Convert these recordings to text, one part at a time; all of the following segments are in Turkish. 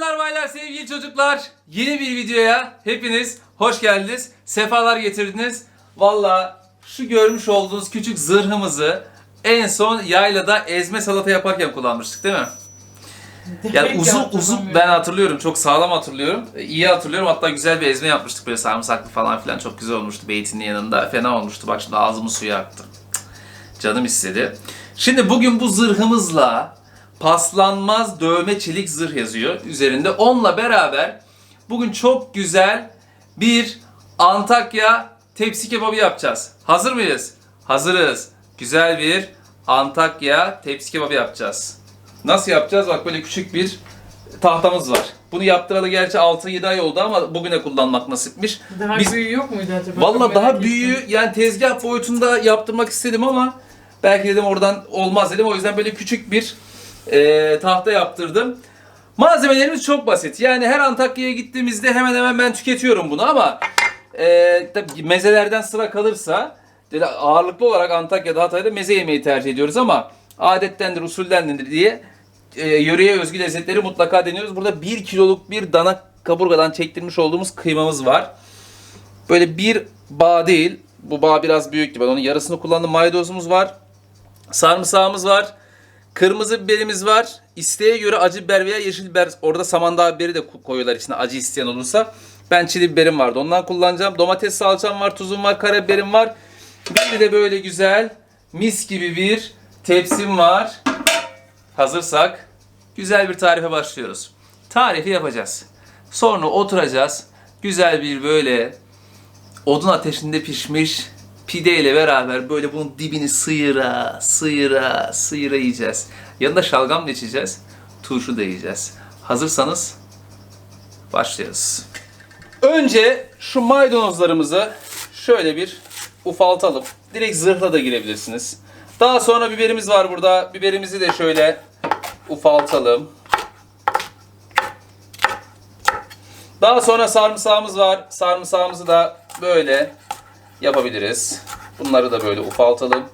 Bayanlar baylar sevgili çocuklar yeni bir videoya hepiniz hoş geldiniz. Sefalar getirdiniz. Valla şu görmüş olduğunuz küçük zırhımızı en son yaylada ezme salata yaparken kullanmıştık değil mi? Yani uzun uzun ben hatırlıyorum çok sağlam hatırlıyorum. E, İyi hatırlıyorum hatta güzel bir ezme yapmıştık böyle sarımsaklı falan filan çok güzel olmuştu beytinin yanında fena olmuştu bak şimdi ağzımı suya aktı. Canım istedi. Şimdi bugün bu zırhımızla paslanmaz dövme çelik zırh yazıyor üzerinde. Onunla beraber bugün çok güzel bir Antakya tepsi kebabı yapacağız. Hazır mıyız? Hazırız. Güzel bir Antakya tepsi kebabı yapacağız. Nasıl yapacağız? Bak böyle küçük bir tahtamız var. Bunu yaptıralı gerçi 6-7 ay oldu ama bugüne kullanmak nasipmiş. Daha Biz- büyüğü yok muydu acaba? Valla daha merak büyüğü ettim. yani tezgah boyutunda yaptırmak istedim ama belki dedim oradan olmaz dedim. O yüzden böyle küçük bir e, tahta yaptırdım. Malzemelerimiz çok basit. Yani her Antakya'ya gittiğimizde hemen hemen ben tüketiyorum bunu ama e, tabii mezelerden sıra kalırsa ağırlıklı olarak Antakya'da Hatay'da meze yemeyi tercih ediyoruz ama adettendir, usuldendir diye e, yöreye özgü lezzetleri mutlaka deniyoruz. Burada 1 kiloluk bir dana kaburgadan çektirmiş olduğumuz kıymamız var. Böyle bir bağ değil. Bu bağ biraz büyüktü. Ben onun yarısını kullandım. Maydanozumuz var. Sarımsağımız var. Kırmızı biberimiz var. İsteğe göre acı biber veya yeşil biber. Orada samandağ biberi de ko- koyuyorlar içine acı isteyen olursa. Ben çili biberim vardı. Ondan kullanacağım. Domates salçam var, tuzum var, karabiberim var. Bir de böyle güzel mis gibi bir tepsim var. Hazırsak güzel bir tarife başlıyoruz. Tarifi yapacağız. Sonra oturacağız. Güzel bir böyle odun ateşinde pişmiş pide ile beraber böyle bunun dibini sıyıra, sıyıra, sıyıra yiyeceğiz. Yanında şalgam da içeceğiz. Turşu da yiyeceğiz. Hazırsanız başlıyoruz. Önce şu maydanozlarımızı şöyle bir ufaltalım. Direkt zırhla da girebilirsiniz. Daha sonra biberimiz var burada. Biberimizi de şöyle ufaltalım. Daha sonra sarımsağımız var. Sarımsağımızı da böyle yapabiliriz. Bunları da böyle ufaltalım.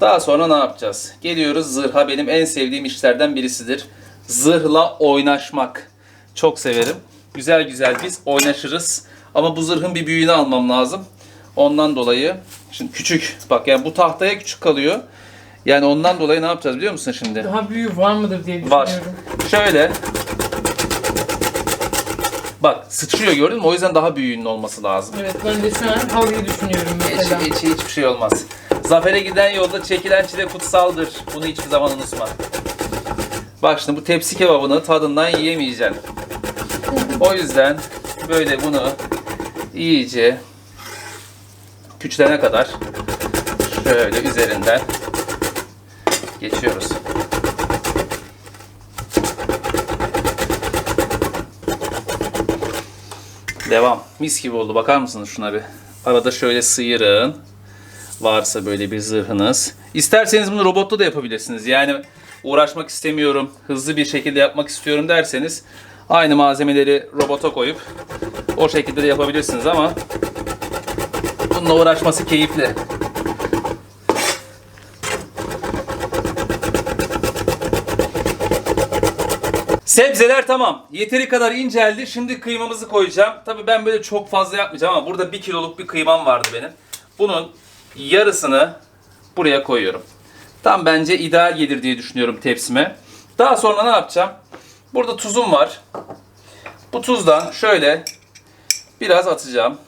Daha sonra ne yapacağız? Geliyoruz zırha. Benim en sevdiğim işlerden birisidir. Zırhla oynaşmak. Çok severim. Güzel güzel biz oynaşırız. Ama bu zırhın bir büyüğünü almam lazım. Ondan dolayı şimdi küçük bak yani bu tahtaya küçük kalıyor. Yani ondan dolayı ne yapacağız biliyor musun şimdi? Daha büyüğü var mıdır diye Var. düşünüyorum. Şöyle. Bak sıçrıyor gördün mü? O yüzden daha büyüğünün olması lazım. Evet ben de şu an halıyı düşünüyorum Hiç, mesela. hiç, hiçbir şey olmaz. Zafere giden yolda çekilen çile kutsaldır. Bunu hiçbir zaman unutma. Bak şimdi bu tepsi kebabını tadından yiyemeyeceksin. O yüzden böyle bunu iyice küçülene kadar şöyle üzerinden geçiyoruz. Devam. Mis gibi oldu. Bakar mısınız şuna bir? Arada şöyle sıyırın. Varsa böyle bir zırhınız. İsterseniz bunu robotla da yapabilirsiniz. Yani uğraşmak istemiyorum, hızlı bir şekilde yapmak istiyorum derseniz aynı malzemeleri robota koyup o şekilde de yapabilirsiniz ama bununla uğraşması keyifli. Sebzeler tamam. Yeteri kadar inceldi. Şimdi kıymamızı koyacağım. Tabii ben böyle çok fazla yapmayacağım ama burada bir kiloluk bir kıymam vardı benim. Bunun yarısını buraya koyuyorum. Tam bence ideal gelir diye düşünüyorum tepsime. Daha sonra ne yapacağım? Burada tuzum var. Bu tuzdan şöyle biraz atacağım.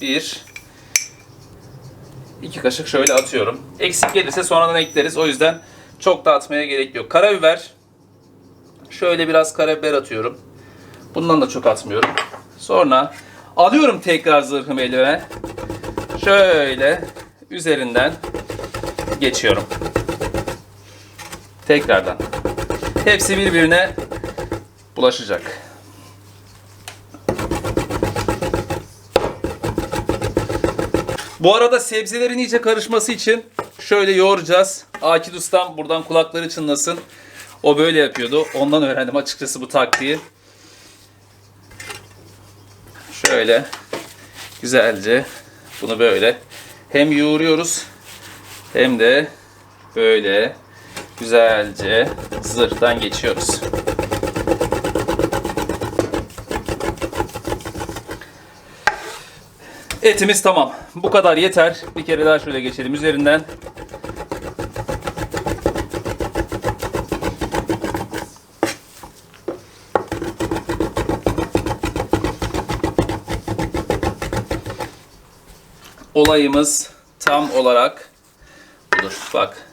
Bir, iki kaşık şöyle atıyorum. Eksik gelirse sonradan ekleriz. O yüzden çok da atmaya gerek yok. Karabiber. Şöyle biraz karabiber atıyorum. Bundan da çok atmıyorum. Sonra alıyorum tekrar zırhımı elime. Şöyle üzerinden geçiyorum. Tekrardan. Hepsi birbirine bulaşacak. Bu arada sebzelerin iyice karışması için şöyle yoğuracağız. Akil Ustam buradan kulakları çınlasın. O böyle yapıyordu. Ondan öğrendim açıkçası bu taktiği. Şöyle güzelce bunu böyle hem yoğuruyoruz hem de böyle güzelce zırhtan geçiyoruz. Etimiz tamam. Bu kadar yeter. Bir kere daha şöyle geçelim üzerinden. Olayımız tam olarak budur. Bak.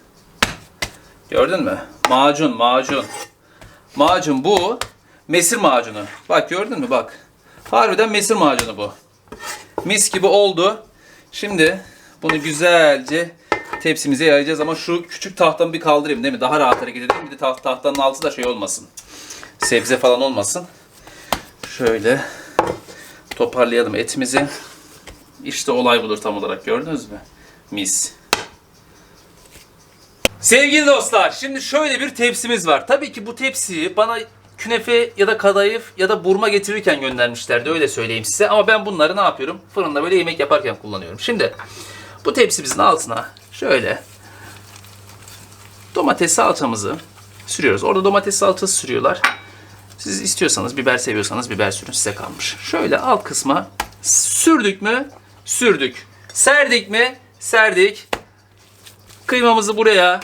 Gördün mü? Macun, macun. Macun bu. Mesir macunu. Bak gördün mü? Bak. Harbiden mesir macunu bu. Mis gibi oldu. Şimdi bunu güzelce tepsimize yayacağız ama şu küçük tahtamı bir kaldırayım değil mi? Daha rahat hareket edeyim. Bir de taht tahtanın altı da şey olmasın. Sebze falan olmasın. Şöyle toparlayalım etimizi. İşte olay budur tam olarak gördünüz mü? Mis. Sevgili dostlar, şimdi şöyle bir tepsimiz var. Tabii ki bu tepsiyi bana künefe ya da kadayıf ya da burma getirirken göndermişlerdi öyle söyleyeyim size. Ama ben bunları ne yapıyorum? Fırında böyle yemek yaparken kullanıyorum. Şimdi bu tepsimizin altına şöyle domates salçamızı sürüyoruz. Orada domates salçası sürüyorlar. Siz istiyorsanız biber seviyorsanız biber sürün size kalmış. Şöyle alt kısma sürdük mü? Sürdük. Serdik mi? Serdik. Kıymamızı buraya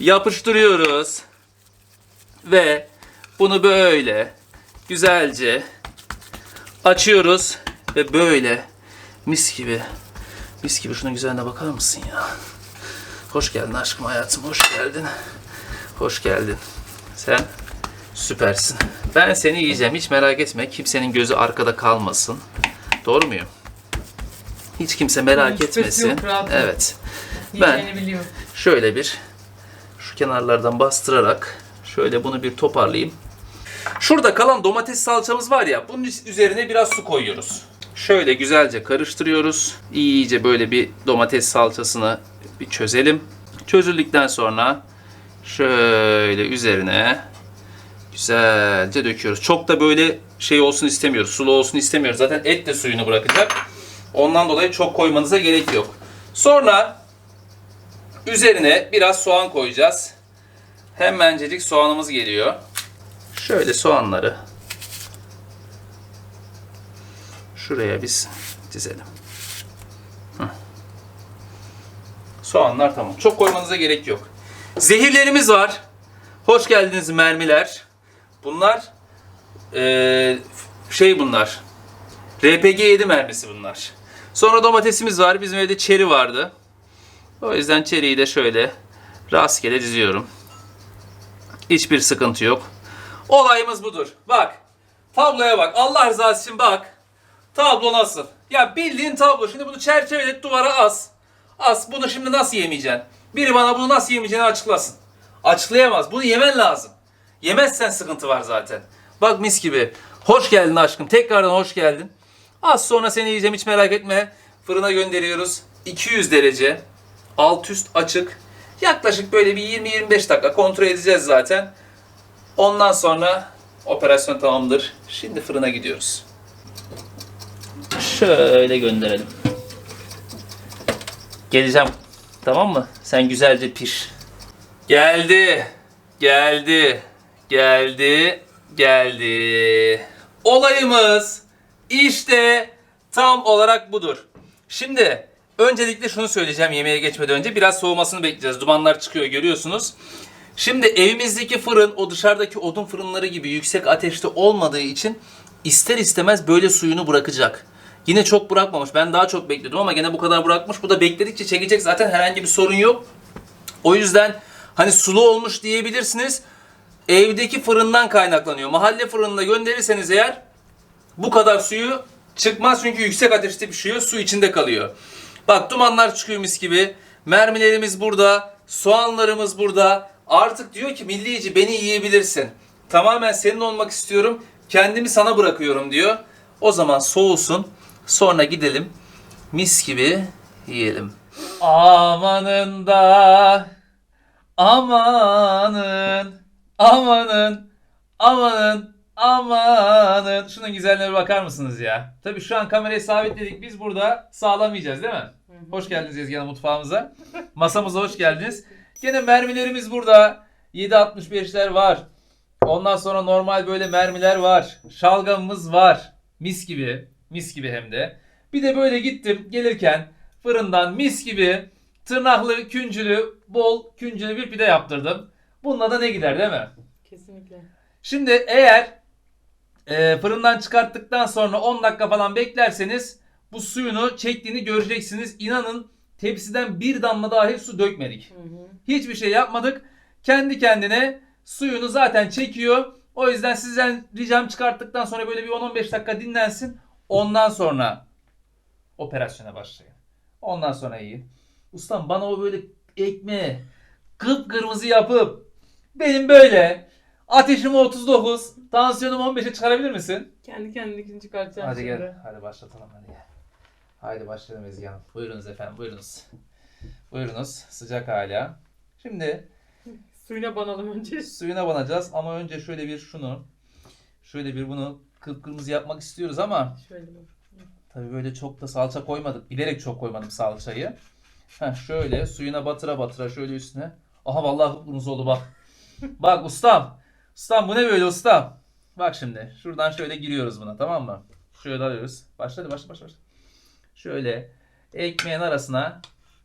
yapıştırıyoruz. Ve bunu böyle güzelce açıyoruz ve böyle mis gibi mis gibi şunun güzelliğine bakar mısın ya? Hoş geldin aşkım hayatım hoş geldin. Hoş geldin. Sen süpersin. Ben seni yiyeceğim hiç merak etme. Kimsenin gözü arkada kalmasın. Doğru muyum? Hiç kimse merak Şüphesi etmesin. yok, evet. Ben-. Şöyle bir şu kenarlardan bastırarak şöyle bunu bir toparlayayım. Şurada kalan domates salçamız var ya bunun üzerine biraz su koyuyoruz. Şöyle güzelce karıştırıyoruz. İyice böyle bir domates salçasını bir çözelim. Çözüldükten sonra şöyle üzerine güzelce döküyoruz. Çok da böyle şey olsun istemiyoruz. Sulu olsun istemiyoruz. Zaten et de suyunu bırakacak. Ondan dolayı çok koymanıza gerek yok. Sonra Üzerine biraz soğan koyacağız. Hemencecik soğanımız geliyor. Şöyle soğanları şuraya biz dizelim. Soğanlar tamam. Çok koymanıza gerek yok. Zehirlerimiz var. Hoş geldiniz mermiler. Bunlar eee, şey bunlar. RPG 7 mermisi bunlar. Sonra domatesimiz var. Bizim evde çeri vardı. O yüzden çeriği de şöyle rastgele diziyorum. Hiçbir sıkıntı yok. Olayımız budur. Bak. Tabloya bak. Allah rızası için bak. Tablo nasıl? Ya bildiğin tablo. Şimdi bunu çerçevelet duvara as. As. Bunu şimdi nasıl yemeyeceksin? Biri bana bunu nasıl yemeyeceğini açıklasın. Açıklayamaz. Bunu yemen lazım. Yemezsen sıkıntı var zaten. Bak mis gibi. Hoş geldin aşkım. Tekrardan hoş geldin. Az sonra seni yiyeceğim hiç merak etme. Fırına gönderiyoruz. 200 derece. Alt üst açık. Yaklaşık böyle bir 20-25 dakika kontrol edeceğiz zaten. Ondan sonra operasyon tamamdır. Şimdi fırına gidiyoruz. Şöyle gönderelim. Geleceğim. Tamam mı? Sen güzelce piş. Geldi. Geldi. Geldi. Geldi. Olayımız işte tam olarak budur. Şimdi öncelikle şunu söyleyeceğim yemeğe geçmeden önce. Biraz soğumasını bekleyeceğiz. Dumanlar çıkıyor görüyorsunuz. Şimdi evimizdeki fırın o dışarıdaki odun fırınları gibi yüksek ateşte olmadığı için ister istemez böyle suyunu bırakacak. Yine çok bırakmamış. Ben daha çok bekliyordum ama gene bu kadar bırakmış. Bu da bekledikçe çekecek. Zaten herhangi bir sorun yok. O yüzden hani sulu olmuş diyebilirsiniz. Evdeki fırından kaynaklanıyor. Mahalle fırınına gönderirseniz eğer bu kadar suyu çıkmaz çünkü yüksek ateşte pişiyor. Su içinde kalıyor. Bak dumanlar çıkıyor mis gibi. Mermilerimiz burada. Soğanlarımız burada. Artık diyor ki millici beni yiyebilirsin. Tamamen senin olmak istiyorum. Kendimi sana bırakıyorum diyor. O zaman soğusun. Sonra gidelim. Mis gibi yiyelim. Amanın da amanın amanın amanın amanın şunun güzelliğine bakar mısınız ya? Tabii şu an kamerayı sabitledik. Biz burada sağlamayacağız değil mi? Hoş geldiniz Ezgi Hanım mutfağımıza. Masamıza hoş geldiniz. Gene mermilerimiz burada. 7.65'ler var. Ondan sonra normal böyle mermiler var. Şalgamımız var. Mis gibi. Mis gibi hem de. Bir de böyle gittim gelirken fırından mis gibi tırnaklı, küncülü, bol küncülü bir pide yaptırdım. Bununla da ne gider değil mi? Kesinlikle. Şimdi eğer e, fırından çıkarttıktan sonra 10 dakika falan beklerseniz bu suyunu çektiğini göreceksiniz. İnanın tepsiden bir damla dahi su dökmedik. Hı hı. Hiçbir şey yapmadık. Kendi kendine suyunu zaten çekiyor. O yüzden sizden ricam çıkarttıktan sonra böyle bir 10-15 dakika dinlensin. Ondan sonra operasyona başlayın. Ondan sonra iyi. Ustam bana o böyle ekmeği kıpkırmızı yapıp benim böyle ateşim 39, tansiyonum 15'e çıkarabilir misin? Kendi kendini çıkartacağım Hadi şimdi. gel. Hadi başlatalım hadi. Haydi başlayalım Ezgi Hanım. Buyurunuz efendim buyurunuz. Buyurunuz sıcak hala. Şimdi Suyuna banalım önce. suyuna banacağız ama önce şöyle bir şunu şöyle bir bunu kıpkırmızı yapmak istiyoruz ama Şöyle bak. tabii böyle çok da salça koymadık. Bilerek çok koymadım salçayı. Heh, şöyle suyuna batıra batıra şöyle üstüne. Aha vallahi kıpkırmızı oldu bak. bak ustam. Ustam bu ne böyle ustam? Bak şimdi şuradan şöyle giriyoruz buna tamam mı? Şöyle alıyoruz. Başla hadi başla başla. başla. Şöyle ekmeğin arasına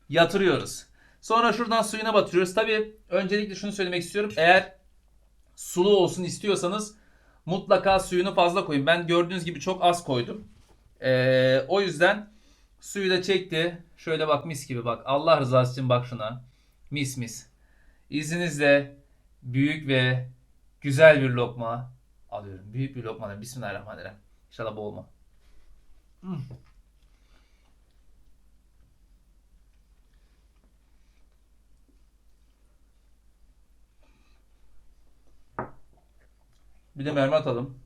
yatırıyoruz. Sonra şuradan suyuna batırıyoruz. Tabii öncelikle şunu söylemek istiyorum. Eğer sulu olsun istiyorsanız mutlaka suyunu fazla koyun. Ben gördüğünüz gibi çok az koydum. Ee, o yüzden suyu da çekti. Şöyle bak mis gibi bak. Allah rızası için bak şuna. Mis mis. İzninizle büyük ve güzel bir lokma alıyorum. Büyük bir lokma. Bismillahirrahmanirrahim. İnşallah boğulma. Bir de mermi atalım.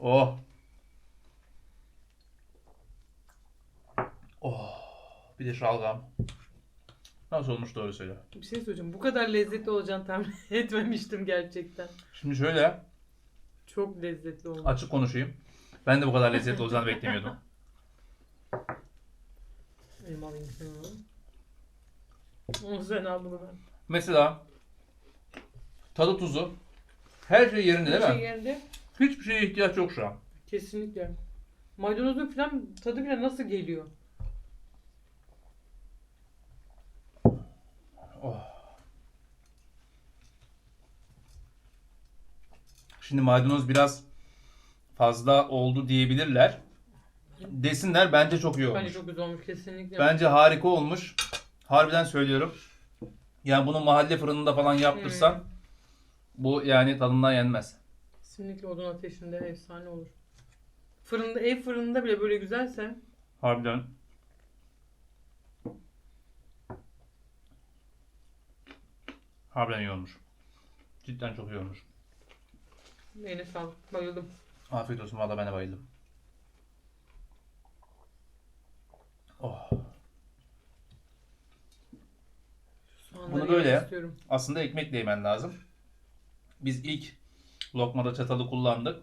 Oh. Oh. Bir de şalgam. Nasıl olmuş doğru söyle. Bir şey söyleyeceğim. Bu kadar lezzetli olacağını tahmin etmemiştim gerçekten. Şimdi şöyle Çok lezzetli oldu. açık konuşayım. Ben de bu kadar lezzetli olacağını beklemiyordum. Şunu. Oh, sen al bunu ben. Mesela tadı tuzu her şey yerinde değil Bir şey mi? geldi. Hiçbir şeye ihtiyaç yok şu an. Kesinlikle. Maydanozun falan tadı bile nasıl geliyor? Şimdi maydanoz biraz fazla oldu diyebilirler. Desinler bence çok iyi olmuş. Bence çok güzel olmuş kesinlikle. Bence harika olmuş. Harbiden söylüyorum. Yani bunu mahalle fırınında falan yaptırsan Hmm. bu yani tadından yenmez. Kesinlikle odun ateşinde efsane olur. Fırında, ev fırınında bile böyle güzelse Harbiden. Harbiden iyi olmuş. Cidden çok iyi olmuş. eline sağlık. Bayıldım. Afiyet olsun. Valla ben de bayıldım. Oh. Soğanları Bunu böyle yemek istiyorum. Aslında ekmekle yemen lazım. Biz ilk lokmada çatalı kullandık.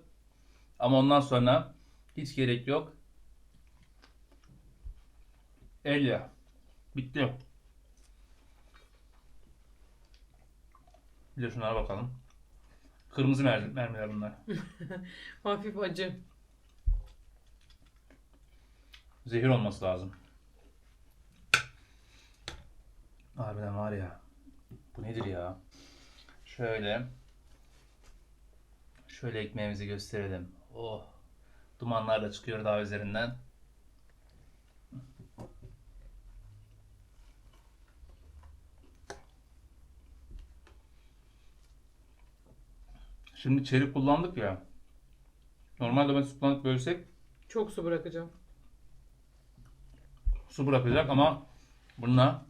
Ama ondan sonra hiç gerek yok. Elle. Bitti. Bir de şunlara bakalım. Kırmızı mermi, mermiler bunlar. Hafif acı. Zehir olması lazım. Harbiden var ya. Bu nedir ya? Şöyle. Şöyle ekmeğimizi gösterelim. Oh. Dumanlar da çıkıyor daha üzerinden. Şimdi çelik kullandık ya. Normalde ben kullanıp bölsek Çok su bırakacağım. su bırakacak ama bununla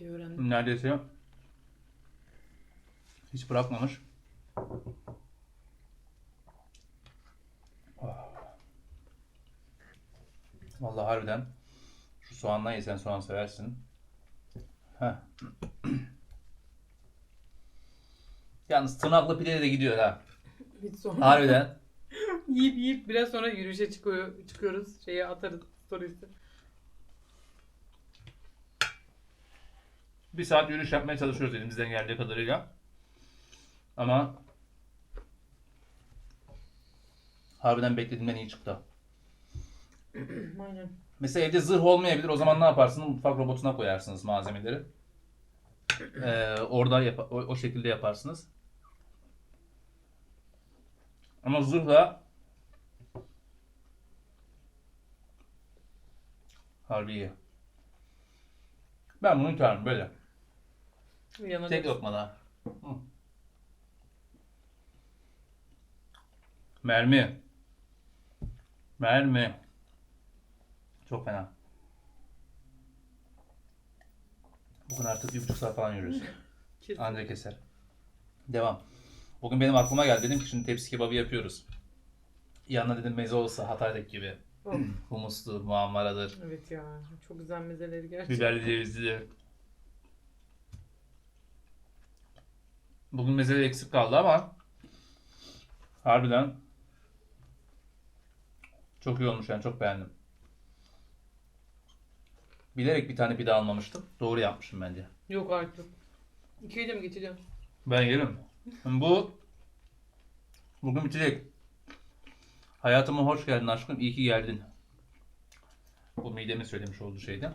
öğrendim. neredeyse hiç bırakmamış. Vallahi harbiden şu soğandan yesen soğan seversin. Heh. Yalnız tırnaklı pide de gidiyor ha. Hiç sonra. Harbiden. yiyip yiyip biraz sonra yürüyüşe çıkıyor, çıkıyoruz. Şeye atarız stories'i. Bir saat yürüyüş yapmaya çalışıyoruz elimizden geldiği kadarıyla. Ama Harbiden beklediğimden iyi çıktı. Aynen. Mesela evde zırh olmayabilir. O zaman ne yaparsınız? Mutfak robotuna koyarsınız malzemeleri. Ee, orada yap- o, o şekilde yaparsınız. Ama zırhla harbi iyi. Ben bunu yıkarım böyle. Yanına Tek lokma daha. Hı. Mermi. Mermi. Çok fena. Bugün artık bir buçuk saat falan yürüyoruz. Kesin. Anca keser. Devam. Bugün benim aklıma geldi. Dedim ki şimdi tepsi kebabı yapıyoruz. Yanına dedim meze olsa Hatay'daki gibi. Oh, Humuslu, muammaradır. evet ya. Çok güzel mezeleri gerçekten. Biberli cevizli. Bugün mezeler eksik kaldı ama harbiden çok iyi olmuş yani çok beğendim. Bilerek bir tane pide almamıştım. Doğru yapmışım bence. Yok artık. İkiyi de mi geçeceğim? Ben yerim. Bu bugün bitecek. Hayatıma hoş geldin aşkım. İyi ki geldin. Bu midemi söylemiş olduğu şeydi.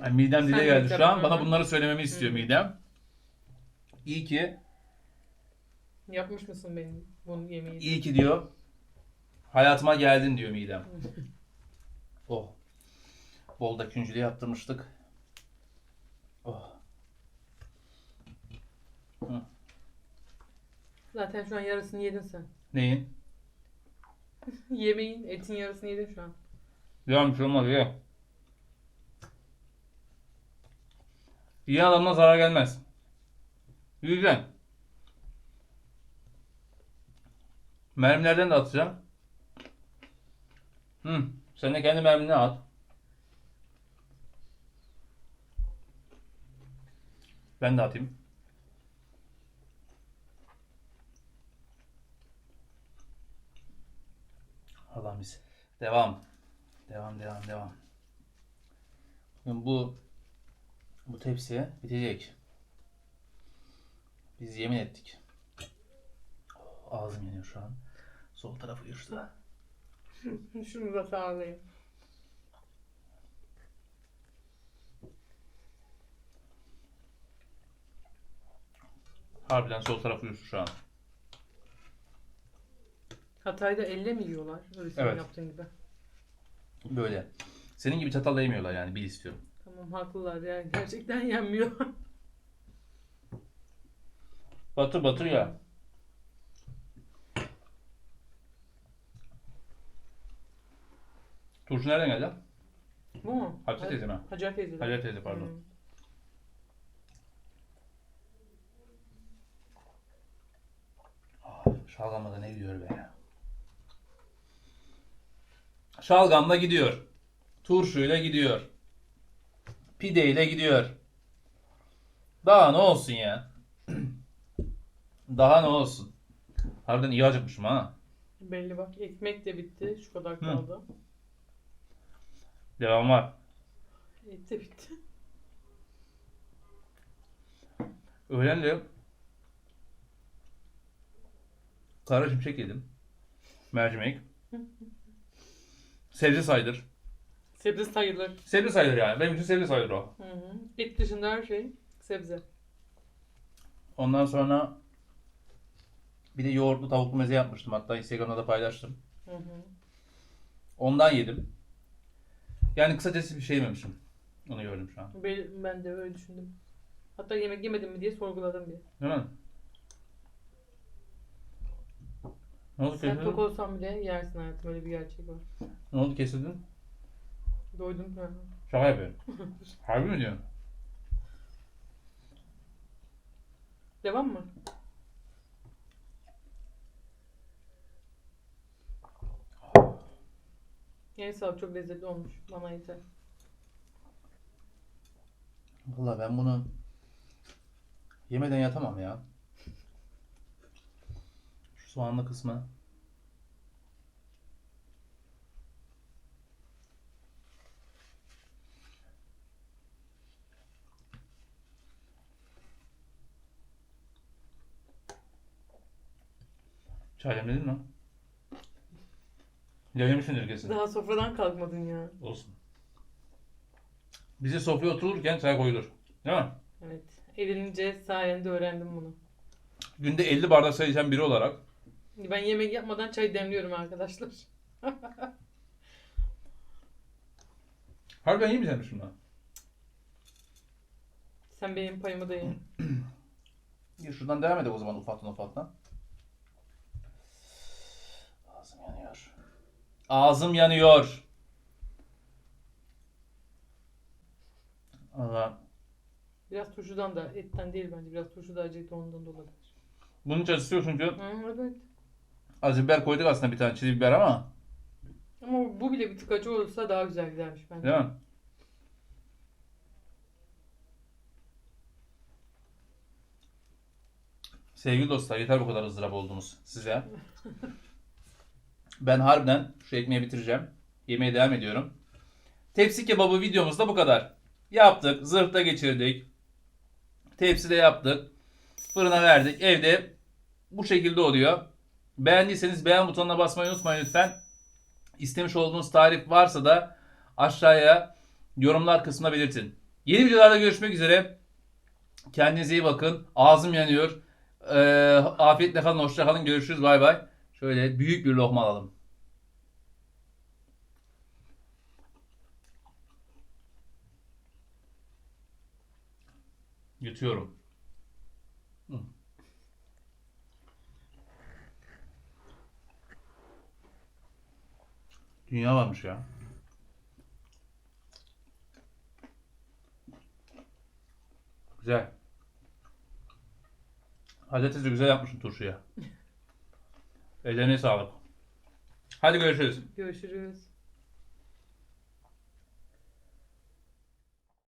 Yani midem dile geldi şu an. Bana bunları söylememi istiyor midem. İyi ki, Yapmış mısın benim bunun yemeği? iyi ki diyor. Hayatıma geldin diyor midem. Oh. Bolda küncülü yaptırmıştık. Oh. Zaten şu an yarısını yedin sen. Neyin? Yemeğin, etin yarısını yedin şu an. Ya bir şey olmaz ya. İyi adamdan zarar gelmez. Yiyeceğim. Mermilerden de atacağım. Hı. Sen de kendi mermini at. Ben de atayım. Biz. Devam. Devam devam devam. Bugün bu bu tepsi bitecek. Biz yemin ettik. Oh, ağzım yanıyor şu an. Sol tarafı uyuştu. Şunu da sağlayayım. Harbiden sol tarafı uyuştu şu an. Hatay'da elle mi yiyorlar? Öyle senin Evet. yaptığın gibi. Böyle. Senin gibi çatalla yemiyorlar yani bil istiyorum. Tamam haklılar yani gerçekten yenmiyor. Batır batır ya. Turşu nereden geldi? Bu mu? Hatice teyze mi? Hacer teyze. Hacer teyze pardon. Hmm. Şalgamla da ne gidiyor be. Şalgamla gidiyor. Turşuyla gidiyor. Pideyle gidiyor. Daha ne olsun ya? Daha ne olsun? Harbiden iyi acıkmışım ha. Belli bak ekmek de bitti. Şu kadar kaldı. Devam var. Et de bitti. Öğlen de kara şimşek yedim. Mercimek. Sebze sayılır. Sebze sayılır. Sebze sayılır yani. Benim için sebze sayılır o. Hı hı. Et dışında her şey sebze. Ondan sonra bir de yoğurtlu tavuklu meze yapmıştım. Hatta Instagram'da da paylaştım. Hı hı. Ondan yedim. Yani kısacası bir şey yememişim. Onu gördüm şu an. Ben, ben de öyle düşündüm. Hatta yemek yemedim mi diye sorguladım bir. Değil mi? Ne oldu Sen tok kesildin? olsan bile yersin hayatım öyle bir gerçek var. Ne oldu kesildin? Doydum. Hı. Şaka yapıyorum. Harbi mi diyorsun? Devam mı? Yani sağ çok lezzetli olmuş. Bana yeter. Valla ben bunu yemeden yatamam ya. Soğanlı kısmı. Çay demledin mi? Denemişsindir kesin. Daha sofradan kalkmadın ya. Olsun. Bize sofraya otururken çay koyulur. Değil mi? Evet. Evlenince sayende öğrendim bunu. Günde 50 bardak çay içen biri olarak Ben yemek yapmadan çay demliyorum arkadaşlar. Harbiden iyi mi sen şundan? Sen benim payımı da ye. Ya şuradan devam edelim o zaman ufaktan ufaktan. Ağzım yanıyor. Ağzım yanıyor. Allah. Biraz turşudan da etten değil bence. Biraz turşu da acıydı ondan dolayı. Bunun acısı yok çünkü Hı, evet. Acı biber koyduk aslında bir tane çili biber ama. Ama bu bile bir tık acı olursa daha güzel gidermiş bence. Değil mi? Sevgili dostlar yeter bu kadar ızdırap oldunuz size. Ben harbiden şu ekmeği bitireceğim. Yemeğe devam ediyorum. Tepsi kebabı videomuz da bu kadar. Yaptık, zırhta geçirdik. Tepside yaptık. Fırına verdik. Evde bu şekilde oluyor. Beğendiyseniz beğen butonuna basmayı unutmayın lütfen. İstemiş olduğunuz tarif varsa da aşağıya yorumlar kısmına belirtin. Yeni videolarda görüşmek üzere. Kendinize iyi bakın. Ağzım yanıyor. Ee, afiyetle kalın, hoşça kalın. Görüşürüz. Bay bay. Şöyle büyük bir lokma alalım. Yutuyorum. Dünya varmış ya. Güzel. De güzel yapmışsın turşuya. Ellerine sağlık. Hadi görüşürüz. Görüşürüz.